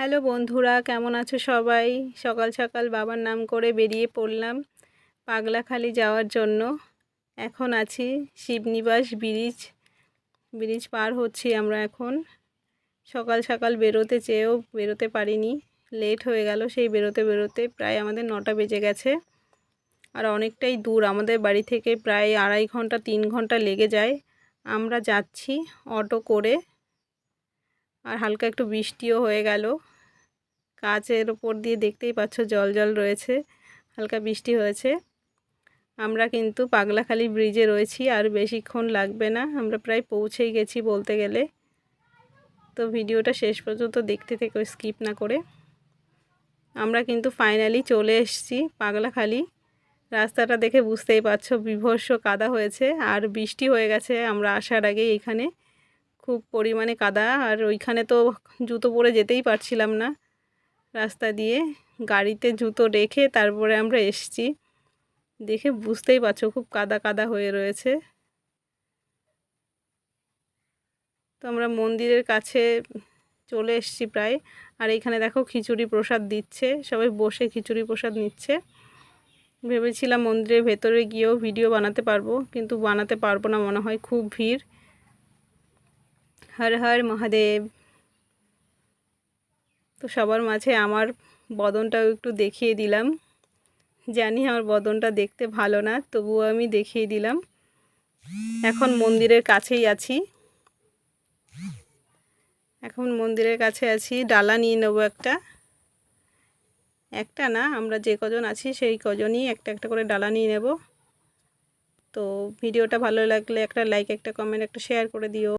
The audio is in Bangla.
হ্যালো বন্ধুরা, কেমন আছো সবাই? সকাল সকাল বাবার নাম করে বেরিয়ে পড়লাম পাগলাখালি যাওয়ার জন্য। এখন আছি শিবনিবাস ব্রিজ ব্রিজ পার হচ্ছি আমরা এখন। সকাল সকাল বেরোতে চেয়েও বেরোতে পারিনি, লেট হয়ে গেল সেই বেরোতে বেরোতে, প্রায় আমাদের নটা বেজে গেছে। আর অনেকটাই দূর, আমাদের বাড়ি থেকে প্রায় আড়াই ঘণ্টা, তিন ঘণ্টা লেগে যায়। আমরা যাচ্ছি অটো করে, আর হালকা একটু বৃষ্টিও হয়ে গেল। কাচের ওপর দিয়ে দেখতেই পাচ্ছ জল জল রয়েছে, হালকা বৃষ্টি হয়েছে। আমরা কিন্তু পাগলাখালি ব্রিজে রয়েছি, আর বেশিক্ষণ লাগবে না, আমরা প্রায় পৌঁছেই গেছি বলতে গেলে। তো ভিডিওটা শেষ পর্যন্ত দেখতে থেকে, স্কিপ না করে। আমরা কিন্তু ফাইনালি চলে এসেছি পাগলাখালি। রাস্তাটা দেখে বুঝতেই পারছ, বিভর্ষ কাদা হয়েছে, আর বৃষ্টি হয়ে গেছে, আমরা আসার আগে এখানে। খুব পরিমাণে কাদা, আর ওইখানে তো জুতো পরে যেতেই পারছিলাম না। রাস্তা দিয়ে গাড়িতে জুতো রেখে তারপরে আমরা এসছি। দেখে বুঝতেই পারছ, খুব কাদা কাদা হয়ে রয়েছে। তো আমরা মন্দিরের কাছে চলে এসছি প্রায়। আর এখানে দেখো খিচুড়ি প্রসাদ দিচ্ছে, সবাই বসে খিচুড়ি প্রসাদ নিচ্ছে। ভেবেছিলাম মন্দিরের ভেতরে গিয়েও ভিডিও বানাতে পারব, কিন্তু বানাতে পারব না, মনে হয় খুব ভিড়। হর হর মহাদেব। তো সবার মাঝে আমার বদনটাও একটু দেখিয়ে দিলাম। জানি আমার বদনটা দেখতে ভালো না, তবুও আমি দেখিয়ে দিলাম। এখন মন্দিরের কাছেই আছি। এখন মন্দিরের কাছে আছি, ডালা নিয়ে নেব একটা। একটা না, আমরা যে কজন আছি সেই কজনই একটা একটা করে ডালা নিয়ে নেব। তো ভিডিওটা ভালো লাগলে একটা লাইক একটা কমেন্ট একটা শেয়ার করে দিও।